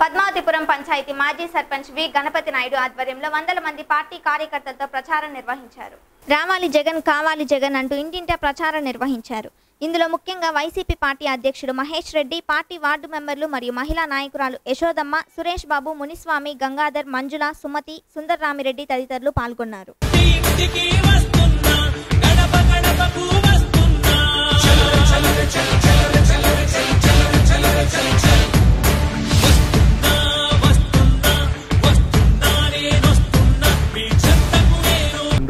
పద్మావతిపురం పంచాయతీ మాజీ సర్పంచ్ వి గణపతి నాయుడు ఆధ్వర్యంలో వందల మంది పార్టీ కార్యకర్తలతో ప్రచారం నిర్వహించారు. రావాలి జగన్ కావాలి జగన్ అంటూ ఇంటింటా ప్రచారం నిర్వహించారు. ఇందులో ముఖ్యంగా వైసీపీ పార్టీ అధ్యక్షుడు మహేష్ రెడ్డి పార్టీ వార్డు మెంబర్లు మరియు మహిళా నాయకురాలు యశోదమ్మ సురేష్ బాబు మునిస్వామి గంగాధర్ మంజుల సుమతి సుందర్రామిరెడ్డి తదితరులు పాల్గొన్నారు.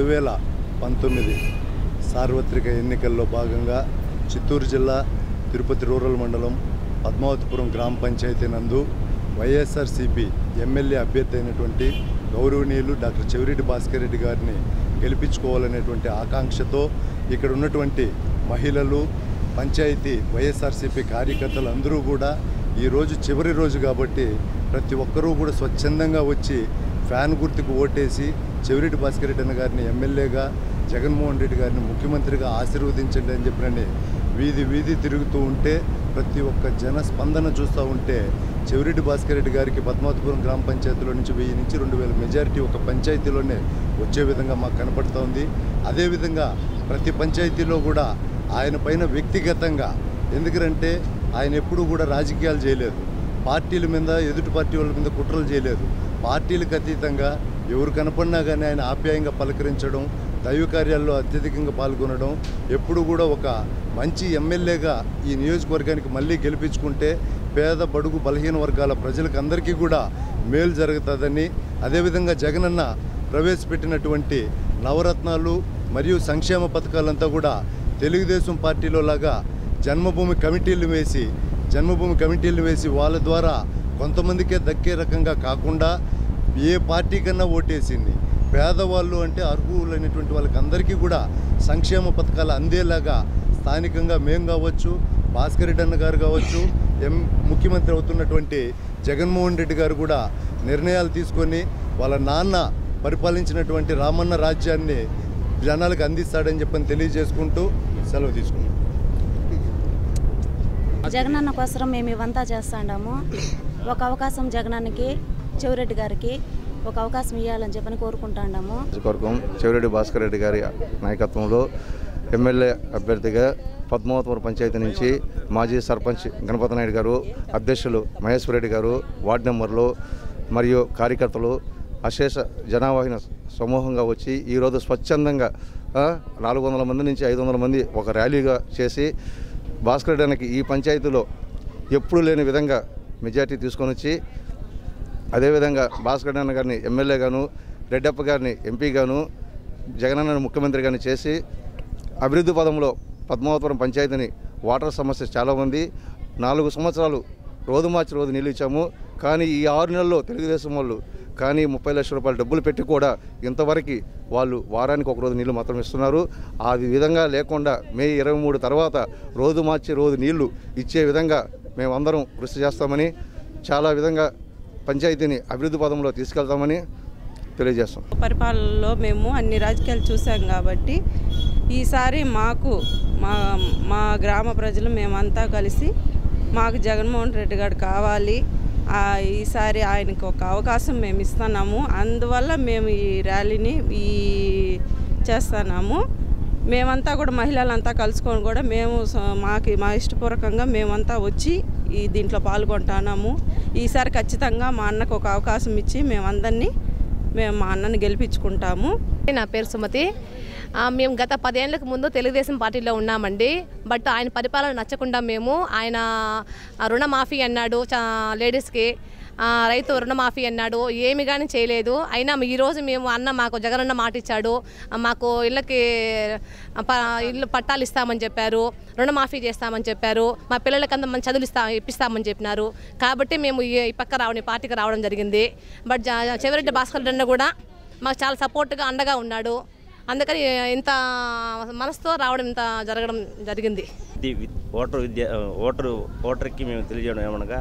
వేల పంతొమ్మిది సార్వత్రిక ఎన్నికల్లో భాగంగా చిత్తూరు జిల్లా తిరుపతి రూరల్ మండలం పద్మావతిపురం గ్రామ పంచాయతీ నందు వైఎస్ఆర్సిపి ఎమ్మెల్యే అభ్యర్థి అయినటువంటి గౌరవనీయులు డాక్టర్ చెవిరెడ్డి భాస్కర్ రెడ్డి గారిని గెలిపించుకోవాలనేటువంటి ఆకాంక్షతో ఇక్కడ ఉన్నటువంటి మహిళలు పంచాయతీ వైఎస్ఆర్సీపీ కార్యకర్తలు అందరూ కూడా ఈరోజు చివరి రోజు కాబట్టి ప్రతి ఒక్కరూ కూడా స్వచ్ఛందంగా వచ్చి ఫ్యాన్ గుర్తుకు ఓటేసి చెవిరెడ్డి భాస్కర్ రెడ్డి అన్న గారిని ఎమ్మెల్యేగా జగన్మోహన్ రెడ్డి గారిని ముఖ్యమంత్రిగా ఆశీర్వదించండి అని చెప్పినని వీధి వీధి తిరుగుతూ ఉంటే ప్రతి ఒక్క జన స్పందన చూస్తూ ఉంటే చెవిరెడ్డి భాస్కర్ రెడ్డి గారికి పద్మావతిపురం గ్రామ పంచాయతీలో నుంచి వెయ్యి నుంచి రెండు వేల మెజారిటీ ఒక పంచాయతీలోనే వచ్చే విధంగా మాకు కనపడుతోంది అదేవిధంగా ప్రతి పంచాయతీలో కూడా ఆయన పైన వ్యక్తిగతంగా ఎందుకంటే ఆయన ఎప్పుడూ కూడా రాజకీయాలు చేయలేదు. పార్టీల మీద ఎదుటి పార్టీ వాళ్ళ మీద కుట్రలు చేయలేదు. పార్టీలకు అతీతంగా ఎవరు కనపడినా కానీ ఆయన ఆప్యాయంగా పలకరించడం దైవ కార్యాల్లో అత్యధికంగా పాల్గొనడం ఎప్పుడు కూడా ఒక మంచి ఎమ్మెల్యేగా ఈ నియోజకవర్గానికి మళ్ళీ గెలిపించుకుంటే పేద బడుగు బలహీన వర్గాల ప్రజలకు అందరికీ కూడా మేలు జరుగుతుందని అదేవిధంగా జగనన్న ప్రవేశపెట్టినటువంటి నవరత్నాలు మరియు సంక్షేమ పథకాలంతా కూడా తెలుగుదేశం పార్టీలో లాగా జన్మభూమి కమిటీలు వేసి జన్మభూమి కమిటీలు వేసి వాళ్ళ ద్వారా కొంతమందికే దక్కే రకంగా కాకుండా ఏ పార్టీ కన్నా ఓటేసింది. పేదవాళ్ళు అంటే అర్హులైనటువంటి వాళ్ళకి అందరికీ కూడా సంక్షేమ పథకాలు అందేలాగా స్థానికంగా మేం కావచ్చు భాస్కర్ రెడ్డి అన్న గారు కావచ్చు ఎం ముఖ్యమంత్రి అవుతున్నటువంటి జగన్మోహన్ రెడ్డి గారు కూడా నిర్ణయాలు తీసుకొని వాళ్ళ నాన్న పరిపాలించినటువంటి రామన్న రాజ్యాన్ని జనాలకు అందిస్తాడని చెప్పని తెలియజేసుకుంటూ సెలవు తీసుకున్నాం జగనన్న కోసం మేము ఇవంతా చేస్తాండాము. ఒక అవకాశం జగనన్నకి చెవిరెడ్డి గారికి ఒక అవకాశం ఇవ్వాలని చెప్పని కోరుకుంటాండాము. నియోజకవర్గం చెవిరెడ్డి భాస్కర్ రెడ్డి గారి నాయకత్వంలో ఎమ్మెల్యే అభ్యర్థిగా పద్మావతిపురం పంచాయతీ నుంచి మాజీ సర్పంచ్ గణపతి నాయుడు గారు అధ్యక్షులు మహేశ్వర రెడ్డి గారు వార్డు మెంబర్లు మరియు కార్యకర్తలు అశేష జనావాహిన సమూహంగా వచ్చి ఈరోజు స్వచ్ఛందంగా నాలుగు వందల మంది నుంచి ఐదు వందల మంది ఒక ర్యాలీగా చేసి భాస్కర్ రెడ్డి అన్నకి ఈ పంచాయతీలో ఎప్పుడూ లేని విధంగా మెజార్టీ తీసుకొని వచ్చి అదేవిధంగా భాస్కర్ అన్న గారిని ఎమ్మెల్యేగాను రెడ్డప్ప గారిని ఎంపీగాను జగనన్న ముఖ్యమంత్రి గారిని చేసి అభివృద్ధి పదంలో పద్మావతపురం పంచాయతీని వాటర్ సమస్య చాలా ఉంది. నాలుగు సంవత్సరాలు రోజు మార్చి రోజు నిలిచాము కానీ ఈ ఆరు నెలల్లో తెలుగుదేశం వాళ్ళు కానీ ముప్పై లక్షల రూపాయలు డబ్బులు పెట్టి కూడా ఇంతవరకు వాళ్ళు వారానికి ఒక రోజు నీళ్ళు మాత్రం ఇస్తున్నారు. ఆ విధంగా లేకుండా మే ఇరవై మూడు తర్వాత రోజు మార్చి రోజు నీళ్ళు ఇచ్చే విధంగా మేమందరం కృషి చేస్తామని చాలా విధంగా పంచాయతీని అభివృద్ధి పదంలో తీసుకెళ్తామని తెలియజేస్తాం. పరిపాలనలో మేము అన్ని రాజకీయాలు చూసాం కాబట్టి ఈసారి మాకు మా మా గ్రామ ప్రజలు మేమంతా కలిసి మాకు జగన్మోహన్ రెడ్డి గారు కావాలి ఈసారి ఆయనకు ఒక అవకాశం మేము ఇస్తున్నాము. అందువల్ల మేము ఈ ర్యాలీని ఈ చేస్తున్నాము. మేమంతా కూడా మహిళలంతా కలుసుకొని కూడా మేము మాకు మా ఇష్టపూర్వకంగా మేమంతా వచ్చి ఈ దీంట్లో పాల్గొంటున్నాము. ఈసారి ఖచ్చితంగా మా అన్నకు ఒక అవకాశం ఇచ్చి మేమందరినీ మేము మా అన్నని గెలిపించుకుంటాము. నా పేరు సుమతి. మేము గత పదేళ్ళకు ముందు తెలుగుదేశం పార్టీలో ఉన్నామండి. బట్ ఆయన పరిపాలన నచ్చకుండా మేము ఆయన రుణమాఫీ అన్నాడు చా లేడీస్కి. రైతు రుణమాఫీ అన్నాడు. ఏమి కానీ చేయలేదు. అయినా ఈరోజు మేము అన్న మాకు జగనన్న మాట ఇచ్చాడు. మాకు ఇళ్ళకి ఇల్లు పట్టాలు ఇస్తామని చెప్పారు. రుణమాఫీ చేస్తామని చెప్పారు. మా పిల్లలకి అంత మంచి చదువులు ఇస్తా ఇప్పిస్తామని చెప్పినారు. కాబట్టి మేము ఈ పక్క రావడం పార్టీకి రావడం జరిగింది. బట్ చెవిరెడ్డి భాస్కర్ రెడ్డి అన్న కూడా మాకు చాలా సపోర్ట్గా అండగా ఉన్నాడు. అందుకని ఇంత మనసుతో రావడం ఇంత జరగడం జరిగింది. ఓటరు ఓటర్ విద్య ఓటరు ఓటర్కి మేము తెలియజేయడం ఏమనగా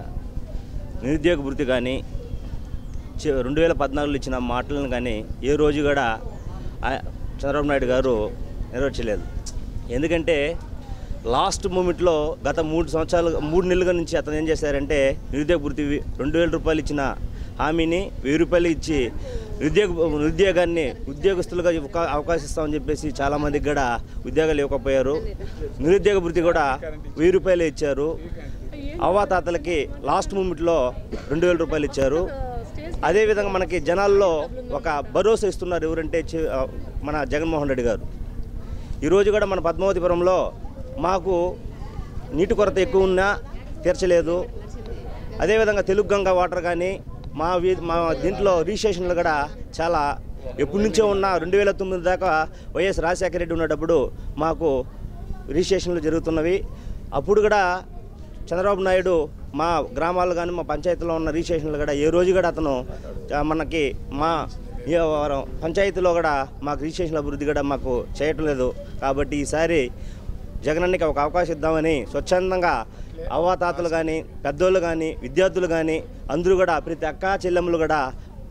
నిరుద్యోగ వృత్తి కానీ రెండు వేల పద్నాలుగులో ఇచ్చిన మాటలను కానీ ఏ రోజు కూడా చంద్రబాబు నాయుడు గారు నెరవేర్చలేదు. ఎందుకంటే లాస్ట్ మూమెంట్లో గత మూడు సంవత్సరాలు మూడు నెలల నుంచి అతను ఏం చేశారంటే నిరుద్యోగ వృత్తి రెండు వేల రూపాయలు ఇచ్చిన హామీని వెయ్యి రూపాయలు ఇచ్చి నిరుద్యోగ నిరుద్యోగాన్ని ఉద్యోగస్తులుగా అవకాశిస్తామని చెప్పేసి చాలామందికి కూడా ఉద్యోగాలు ఇవ్వకపోయారు. నిరుద్యోగ వృత్తి కూడా వెయ్యి రూపాయలు ఇచ్చారు. అవ్వాతాతలకి లాస్ట్ మూమెంట్లో రెండు వేల రూపాయలు ఇచ్చారు. అదేవిధంగా మనకి జనాల్లో ఒక భరోసా ఇస్తున్నారు ఎవరంటే మన జగన్మోహన్ రెడ్డి గారు. ఈరోజు కూడా మన పద్మావతిపురంలో మాకు నీటి కొరత ఎక్కువ ఉన్నా తీర్చలేదు. అదేవిధంగా తెలుగు గంగా వాటర్ కానీ మా వీ మా దీంట్లో రిజిస్ట్రేషన్లు కూడా చాలా ఎప్పటి నుంచో ఉన్న రెండు వేల తొమ్మిది దాకా వైఎస్ రాజశేఖర రెడ్డి ఉన్నప్పుడు మాకు రిజిస్ట్రేషన్లు జరుగుతున్నవి. అప్పుడు కూడా చంద్రబాబు నాయుడు మా గ్రామాల్లో కానీ మా పంచాయతీలో ఉన్న రిజిస్ట్రేషన్లు కూడా ఏ రోజు కూడా అతను మనకి మా వారం పంచాయతీలో కూడా మాకు రిజిస్ట్రేషన్ అభివృద్ధి కూడా మాకు చేయటం లేదు కాబట్టి ఈసారి జగనన్నకి ఒక అవకాశం ఇద్దామని స్వచ్ఛందంగా అవ్వాతాతలు కానీ పెద్దోళ్ళు కానీ విద్యార్థులు కానీ అందరూ కూడా ప్రతి అక్క చెల్లెమ్మలు కూడా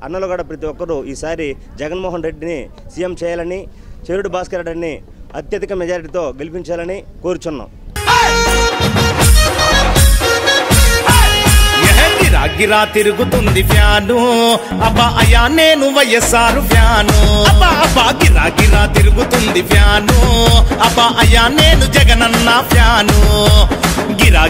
అన్నలు కూడా ప్రతి ఒక్కరూ ఈసారి జగన్మోహన్ రెడ్డిని సీఎం చేయాలని చెరుడు భాస్కర్ రెడ్డిని అత్యధిక మెజారిటీతో గెలిపించాలని కోరుచున్నాం. అగిరా తిరుగుతుంది ఫ్యాను. అబ్బా అయా నేను వైఎస్ఆర్ ఫ్యాను. అబ్బా అబ్బా గిరా గిరా తిరుగుతుంది ఫ్యాను. అబ్బా అయా నేను జగనన్న ఫ్యాను. గిరా